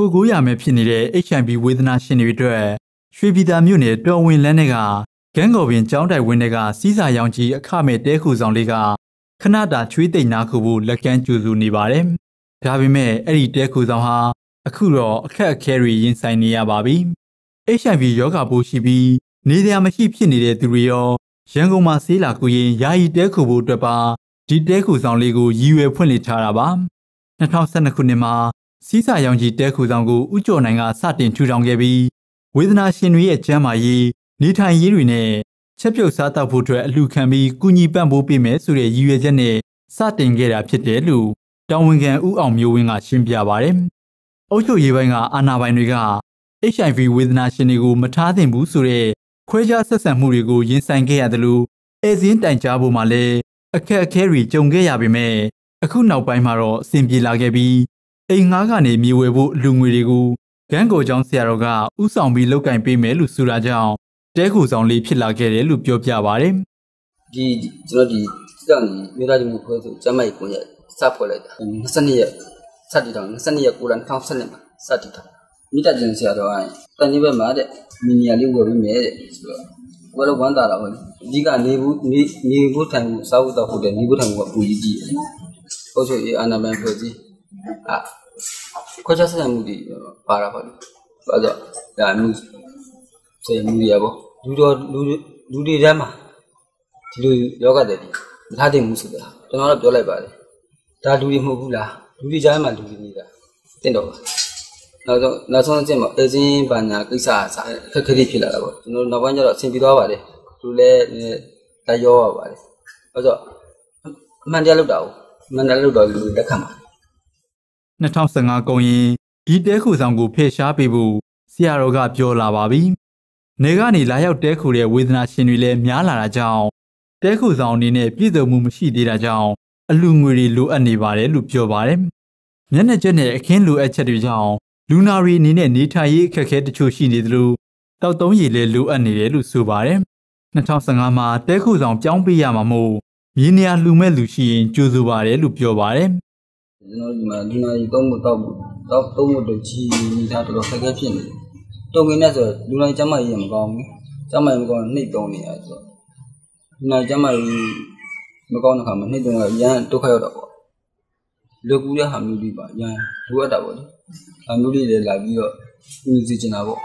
ခိုကိုရမယ်ဖြစ်နေတဲ့ HIV ဝေဒနာရှင်တွေအတွက်ရွှေပြည်သာမြို့နယ်တော်ဝင်လန်းတွေကဂန်းကော်ပင်ကျောင်းတိုင်ဝင်းတွေကစီးစာရောင်ကြီးအခမဲ့တဲခုဆောင်လေးကခဏတာချွေးသိမ့်နာခုဖို့လက်ကမ်းကြိုဆိုနေပါတယ်။ဒါပေမဲ့အဲ့ဒီတဲခုဆောင်ဟာအခုတော့အခက်အခဲတွေရင်ဆိုင်နေရပါပြီ။ HIV ရောဂါပိုးရှိပြီးနေတရားမရှိဖြစ်နေတဲ့သူတွေရောရန်ကုန်မှာဆေးလာကူရင်ယာယီတဲခုဖို့အတွက်ပါဒီတဲခုဆောင်လေးကိုရည်ရွယ်ဖွင့်လှစ်ထားတာပါ2012ခုနှစ်မှာ စီးစာရောင်ကြီးတဲခုဆောင်ကိုဥကျော်နိုင်ကစတင်ထူထောင်ခဲ့ပြီးဝေဒနာရှင်တွေရဲ့ကျန်းမာရေးနေထိုင်ရေးတွေနဲ့ချက်ပြုတ်စားတောက်ဖို့အတွက်အလှခံပြီးကုညီပံ့ပိုးပေးမယ်ဆိုတဲ့ရည်ရွယ်ချက်နဲ့စတင်ခဲ့တာဖြစ်တယ်လို့တောင်ဝင်ခံဦးအောင်မျိုးဝင်းကရှင်းပြပါဗျ။အုပ်ချုပ်ရေးပိုင်းကအာဏာပိုင်တွေက HIV ဝေဒနာရှင်တွေကိုမထားသင့်ဘူးဆိုတဲ့ခွဲခြားဆက်ဆံမှုတွေကိုရင်ဆိုင်ခဲ့ရတယ်လို့အဲစင်းတိုင်ကြားဖို့မှလည်းအခက်အခဲတွေကြုံခဲ့ရပေမဲ့အခုနောက်ပိုင်းမှာတော့အဆင်ပြေလာခဲ့ပြီး အိမ်ငားကနေမြေဝယ်ဖို့လူငွေတွေကိုဂန်းကိုကျောင်းဆရာတော်ကဥဆောင်ပြီးလောက်ကင်ပေးမယ်လို့ဆိုတာကြောင့်တဲခုဆောင်လေးဖြစ်လာခဲ့တယ်လို့ပြောပြပါဗျ။ဒီကျွန်တော်ဒီစောင့်ဒီမြို့သားကြီးမှုဖွဲ့ဆိုကျမကြီးကိုရစဖွဲ့လိုက်တာ22ရက်စတင်တောင်22ရက်ကိုလ2012မှာစတင်တာမိတ္တကျင်ဆရာတော်ကတန်ကြီးဘက်မှာတဲ့မီနီယာလေးဝယ်ပြီးမယ်တဲ့ဆိုတော့ဘယ်လိုဝမ်းသာတာလဲအဓိကနေဘူးနေနေဖို့ထိုင်ဖို့စားဖို့တော့ဟုတ်တယ်နေဖို့ထိုင်ဖို့ကပူကြီးကြီးဟုတ်ဆိုအေးအာနာမန်ဖွဲ့ကြီးအာ ခွဲခြားဆက်ဆံမှုတွေပါတာပါလို့ဆိုတော့ဒါမျိုးစေမှုရပေါ့လူတော်လူလူတွေထဲမှာဒီလိုယောဂတဲ့ဒီမထားတင်မှုဆိုတာကျွန်တော်တော့ပြောလိုက်ပါတယ်ဒါလူတွေမဟုတ်ဘူးလားလူတွေကြားမှာလူတွေနေတာတင့်တော့ပါနောက်ဆုံးနောက်ဆုံးအကျင့်မှာအစင်းဘာညာကိစ္စအခက်အခဲဖြစ်လာတာပေါ့ကျွန်တော်နောက်ပိုင်းကျတော့အဆင်ပြေသွားပါတယ်လူလည်းလက်ရောရပါတယ်အဲ့တော့အမှန်တရားလုပ်တာကိုအမှန်တရားလုပ်တော့လူလက်ခံပါ 2015ကုန်ရင်ဒီတဲခုဆောင်ကိုဖယ်ရှားပေးဖို့ဆရာတော်ကပြောလာပါပြီ။နေကနေလာရောက်တဲခုတဲ့ဝေဒနာရှင်တွေလည်းများလာတာကြောင့်တဲခုဆောင်အနေနဲ့ပြည်စုံမှုမရှိသေးတာကြောင့်အလူငွေတွေလိုအပ်နေပါတယ်လို့ပြောပါတယ်။မျက်နှာကျက်နဲ့အခင်းလိုအပ်ချက်တွေကြောင့်လူနာတွေအနေနဲ့နေထိုင်ရေးအခက်အခဲတချို့ရှိနေသလိုတောက်သုံးရည်လည်းလိုအပ်နေတယ်လို့ဆိုပါတယ်။2015မှာတဲခုဆောင်ပြောင်းပေးရမှာမို့မြေနေရာလူမဲ့လူရှိရင်ကြိုးဆိုပါတယ်လို့ပြောပါတယ်။ ကျွန်တော်ဒီမှာလူနာကြီးသုံးဖို့တောက်ဖို့တောက်သုံးဖို့တကြီးနေတာတော်တော်ခက်ခဲဖြစ်နေတယ်။တုံငင်းနဲ့ဆိုလူနာကျမကြီးမကောင်းဘူး။ကျမကြီးမကောင်းနှိပ်တုံနေရဆိုတော့လူနာကျမကြီးမကောင်းတဲ့ခါမှာနှိပ်တုံကရန်ဒုက္ခရောက်တော့ပေါ့။လူကူတဲ့ဟာမျိုးတွေပါရန်လိုအပ်တာပေါ့လေ။အမျိုးလေးတွေလာပြီးတော့ဦးစီးချင်တာပေါ့